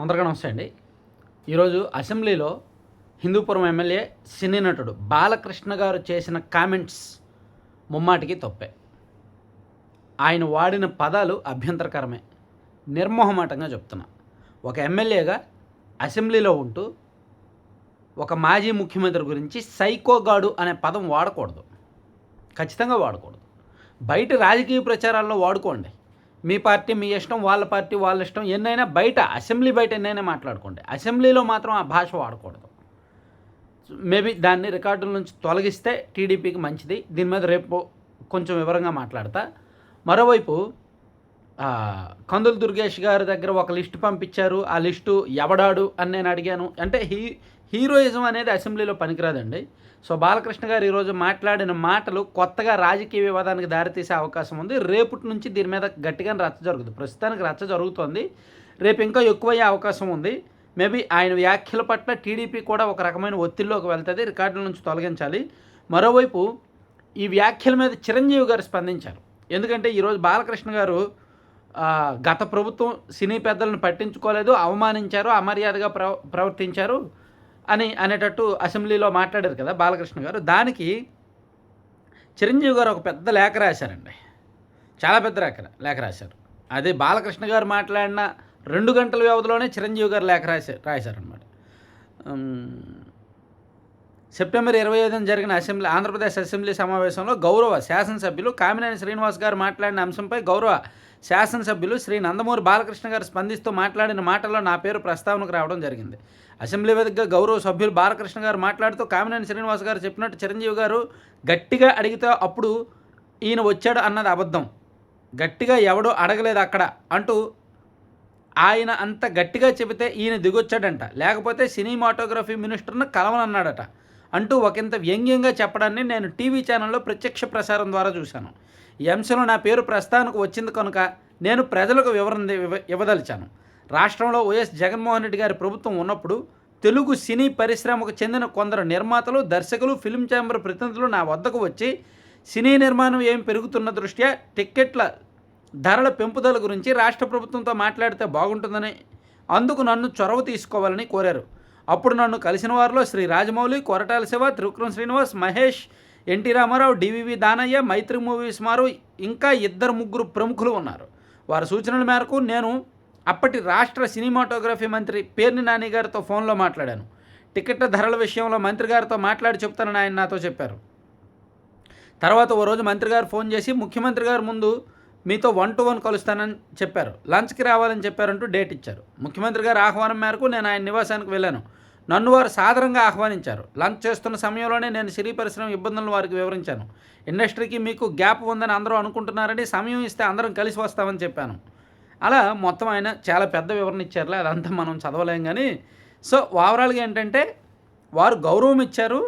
అందరికీ నమస్తే అండి. ఈరోజు అసెంబ్లీలో హిందూపురం ఎమ్మెల్యే సినీ నటుడు బాలకృష్ణ గారు చేసిన కామెంట్స్ ముమ్మాటికి తప్పే. ఆయన వాడిన పదాలు అభ్యంతరకరమే. నిర్మోహమాటంగా చెప్తున్నా. ఒక ఎమ్మెల్యేగా అసెంబ్లీలో ఉంటూ ఒక మాజీ ముఖ్యమంత్రి గురించి సైకోగాడు అనే పదం వాడకూడదు. ఖచ్చితంగా వాడకూడదు. బయట రాజకీయ ప్రచారాల్లో వాడుకోండి. మీ పార్టీ మీ ఇష్టం వాళ్ళ పార్టీ వాళ్ళ ఇష్టం ఎన్నైనా బయట అసెంబ్లీ బయట ఎన్నైనా మాట్లాడుకోండి. అసెంబ్లీలో మాత్రం ఆ భాష వాడకూడదు. మేబీ దాన్ని రికార్డుల నుంచి తొలగిస్తే టీడీపీకి మంచిది. దీని మీద రేపు కొంచెం వివరంగా మాట్లాడతా. మరోవైపు కందుల కందులు దుర్గేష్ గారి దగ్గర ఒక లిస్టు పంపించారు. ఆ లిస్టు ఎవడాడు అని నేను అడిగాను. అంటే హీ హీరోయిజం అనేది అసెంబ్లీలో పనికిరాదండి. సో బాలకృష్ణ గారు ఈరోజు మాట్లాడిన మాటలు కొత్తగా రాజకీయ వివాదానికి దారితీసే అవకాశం ఉంది. రేపటి నుంచి దీని మీద గట్టిగా రచ్చ జరుగుతుంది. ప్రస్తుతానికి రచ్చ జరుగుతోంది. రేపు ఇంకా ఎక్కువయ్యే అవకాశం ఉంది. మేబీ ఆయన వ్యాఖ్యల పట్ల టీడీపీ కూడా ఒక రకమైన ఒత్తిడిలోకి వెళ్తుంది. రికార్డుల నుంచి తొలగించాలి. మరోవైపు ఈ వ్యాఖ్యల మీద చిరంజీవి గారు స్పందించారు. ఎందుకంటే ఈరోజు బాలకృష్ణ గారు గత ప్రభుత్వం సినీ పెద్దలను పట్టించుకోలేదు అవమానించారు అమర్యాదగా ప్రవ ప్రవర్తించారు. అని అనేటట్టు అసెంబ్లీలో మాట్లాడారు కదా బాలకృష్ణ గారు. దానికి చిరంజీవి గారు ఒక పెద్ద లేఖ రాశారండి. చాలా పెద్ద లేఖ లేఖ రాశారు. అదే బాలకృష్ణ గారు మాట్లాడిన రెండు గంటల వ్యవధిలోనే చిరంజీవి గారు లేఖ రాశారు రాశారనమాట సెప్టెంబర్ ఇరవై ఐదున జరిగిన అసెంబ్లీ ఆంధ్రప్రదేశ్ అసెంబ్లీ సమావేశంలో గౌరవ శాసనసభ్యులు కామినేని శ్రీనివాస్ గారు మాట్లాడిన అంశంపై గౌరవ శాసనసభ్యులు శ్రీ నందమూరి బాలకృష్ణ గారు స్పందిస్తూ మాట్లాడిన మాటల్లో నా పేరు ప్రస్తావనకు రావడం జరిగింది. అసెంబ్లీ వేదికగా గౌరవ సభ్యులు బాలకృష్ణ గారు మాట్లాడుతూ కామినేని శ్రీనివాస్ గారు చెప్పినట్టు చిరంజీవి గారు గట్టిగా అడిగితే అప్పుడు ఈయన వచ్చాడు అన్నది అబద్ధం. గట్టిగా ఎవడో అడగలేదు అక్కడ అంటూ ఆయన అంత గట్టిగా చెబితే ఈయన దిగొచ్చాడంట. లేకపోతే సినిమాటోగ్రఫీ మినిస్టర్ను కలవనన్నాడట. అంటూ ఒకంత వ్యంగ్యంగా చెప్పడాన్ని నేను టీవీ ఛానల్లో ప్రత్యక్ష ప్రసారం ద్వారా చూశాను. ఈ అంశంలో నా పేరు ప్రస్తావనకు వచ్చింది కనుక నేను ప్రజలకు వివరణ ఇవ్వదలిచాను. రాష్ట్రంలో వైఎస్ జగన్మోహన్ రెడ్డి గారి ప్రభుత్వం ఉన్నప్పుడు తెలుగు సినీ పరిశ్రమకు చెందిన కొందరు నిర్మాతలు దర్శకులు ఫిల్మ్ ఛాంబర్ ప్రతినిధులు నా వద్దకు వచ్చి సినీ నిర్మాణం ఏం పెరుగుతున్న దృష్ట్యా టిక్కెట్ల ధరల పెంపుదల గురించి రాష్ట్ర ప్రభుత్వంతో మాట్లాడితే బాగుంటుందని అందుకు నన్ను చొరవ తీసుకోవాలని కోరారు. అప్పుడు నన్ను కలిసిన వారిలో Shri Rajamouli Koratala Siva Trivikram Srinivas Mahesh N T Ramarao DVV Danayya Mythri movies మారు ఇంకా ఇద్దరు ముగ్గురు ప్రముఖులు ఉన్నారు. వారి సూచనల మేరకు నేను అప్పటి రాష్ట్ర సినిమాటోగ్రఫీ మంత్రి పేర్ని నాని గారితో ఫోన్లో మాట్లాడాను. టికెట్ల ధరల విషయంలో మంత్రి గారితో మాట్లాడి చెప్తానని ఆయన నాతో చెప్పారు. తర్వాత ఓ రోజు మంత్రి గారు ఫోన్ చేసి ముఖ్యమంత్రి గారు ముందు మీతో వన్ టు వన్ కలుస్తానని చెప్పారు. లంచ్కి రావాలని చెప్పారంటూ డేట్ ఇచ్చారు. ముఖ్యమంత్రి గారి ఆహ్వానం మేరకు నేను ఆయన నివాసానికి వెళ్ళాను. నన్ను వారు సాదరంగా ఆహ్వానించారు. లంచ్ చేస్తున్న సమయంలోనే నేను సిరి పరిశ్రమ ఇబ్బందులను వారికి వివరించాను. ఇండస్ట్రీకి మీకు గ్యాప్ ఉందని అందరూ అనుకుంటున్నారని సమయం ఇస్తే అందరం కలిసి వస్తామని చెప్పాను. అలా మొత్తం ఆయన చాలా పెద్ద వివరణ ఇచ్చారులే అదంతా మనం చదవలేం కానీ సో ఓవరాల్గా ఏంటంటే వారు గౌరవం ఇచ్చారు.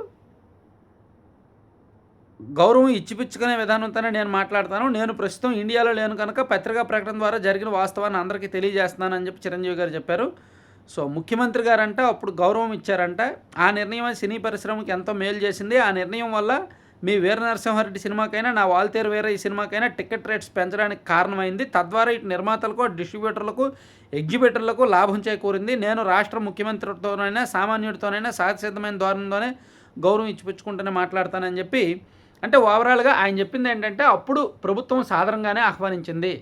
గౌరవం ఇచ్చిపుచ్చుకునే విధానంతోనే నేను మాట్లాడతాను. నేను ప్రస్తుతం ఇండియాలో లేను కనుక పత్రికా ప్రకటన ద్వారా జరిగిన వాస్తవాన్ని అందరికీ తెలియజేస్తున్నానని చెప్పి చిరంజీవి గారు చెప్పారు. సో ముఖ్యమంత్రి గారంట అప్పుడు గౌరవం ఇచ్చారంట. ఆ నిర్ణయం సినీ పరిశ్రమకి ఎంతో మేలు చేసింది. ఆ నిర్ణయం వల్ల మీ వీర నరసింహారెడ్డి సినిమాకైనా నా వాల్తేరు వేరే ఈ సినిమాకైనా టికెట్ రేట్స్ పెంచడానికి కారణమైంది. తద్వారా ఇటు నిర్మాతలకు డిస్ట్రిబ్యూటర్లకు ఎగ్జిబిటర్లకు లాభం చేకూరింది. నేను రాష్ట్ర ముఖ్యమంత్రితోనైనా సామాన్యుడితోనైనా సహజసిద్ధమైన ధోరణితోనే గౌరవం ఇచ్చిపుచ్చుకుంటూనే మాట్లాడతానని చెప్పి అంటే ఓవరాల్గా ఆయన చెప్పింది ఏంటంటే అప్పుడు ప్రభుత్వం సాధారణంగానే ఆహ్వానించింది.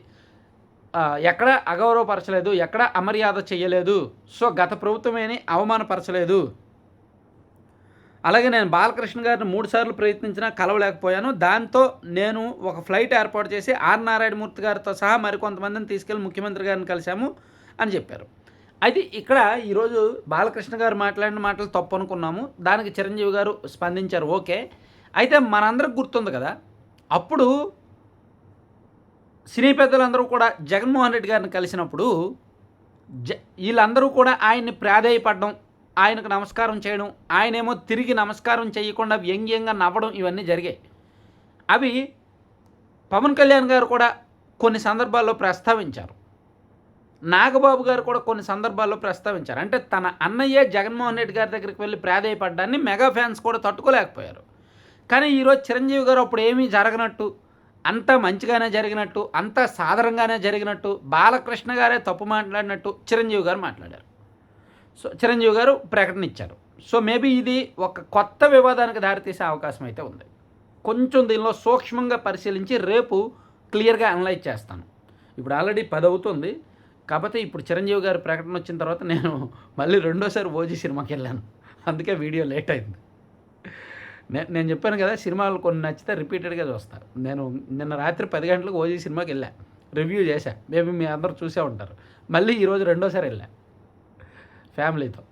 ఎక్కడ అగౌరవపరచలేదు ఎక్కడ అమర్యాద చేయలేదు సో గత ప్రభుత్వమేని అవమానపరచలేదు. అలాగే నేను బాలకృష్ణ గారిని మూడుసార్లు ప్రయత్నించినా కలవలేకపోయాను. దాంతో నేను ఒక ఫ్లైట్ ఏర్పాటు చేసి ఆర్ నారాయణమూర్తి గారితో సహా మరికొంతమందిని తీసుకెళ్ళి ముఖ్యమంత్రి గారిని కలిశాము అని చెప్పారు. అయితే ఇక్కడ ఈరోజు బాలకృష్ణ గారు మాట్లాడిన మాటలు తప్పు అనుకున్నాము. దానికి చిరంజీవి గారు స్పందించారు ఓకే. అయితే మనందరికి గుర్తుంది కదా అప్పుడు సినీ పెద్దలందరూ కూడా జగన్మోహన్ రెడ్డి గారిని కలిసినప్పుడు జ వీళ్ళందరూ కూడా ఆయన్ని ప్రాధేయపడడం ఆయనకు నమస్కారం చేయడం ఆయనేమో తిరిగి నమస్కారం చేయకుండా వ్యంగ్యంగా నవ్వడం ఇవన్నీ జరిగాయి. అవి పవన్ కళ్యాణ్ గారు కూడా కొన్ని సందర్భాల్లో ప్రస్తావించారు. నాగబాబు గారు కూడా కొన్ని సందర్భాల్లో ప్రస్తావించారు. అంటే తన అన్నయ్య జగన్మోహన్ రెడ్డి గారి దగ్గరికి వెళ్ళి ప్రాధేయపడ్డాన్ని మెగా ఫ్యాన్స్ కూడా తట్టుకోలేకపోయారు. కానీ ఈరోజు చిరంజీవి గారు అప్పుడు ఏమీ జరగనట్టు అంతా మంచిగానే జరిగినట్టు అంతా సాధారణంగానే జరిగినట్టు బాలకృష్ణ గారే తప్పు మాట్లాడినట్టు చిరంజీవి గారు మాట్లాడారు. సో చిరంజీవి గారు ప్రకటన ఇచ్చారు. సో మేబీ ఇది ఒక కొత్త వివాదానికి దారితీసే అవకాశం అయితే ఉంది. కొంచెం దీనిలో సూక్ష్మంగా పరిశీలించి రేపు క్లియర్గా అనలైజ్ చేస్తాను. ఇప్పుడు ఆల్రెడీ పది అవుతుంది కాకపోతే ఇప్పుడు చిరంజీవి గారి ప్రకటన వచ్చిన తర్వాత నేను మళ్ళీ రెండోసారి ఓజీ సినిమాకి వెళ్ళాను. అందుకే వీడియో లేట్ అయింది. నేను చెప్పాను కదా సినిమాలు కొన్ని నచ్చితే రిపీటెడ్గా చూస్తాను నేను నిన్న రాత్రి పది గంటలకు ఓజీ సినిమాకి వెళ్ళా. రివ్యూ చేశా. మేబీ మీ అందరూ చూసే ఉంటారు. మళ్ళీ ఈరోజు రెండోసారి వెళ్ళా. ఫ్యామిలీతో.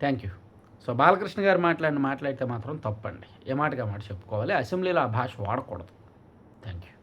Thank you. సో బాలకృష్ణ గారు మాట్లాడిన మాట్లాడితే మాత్రం తప్పండి. ఏ మాటగా మాట చెప్పుకోవాలి? అసెంబ్లీలో ఆ భాష వాడకూడదు. Thank you.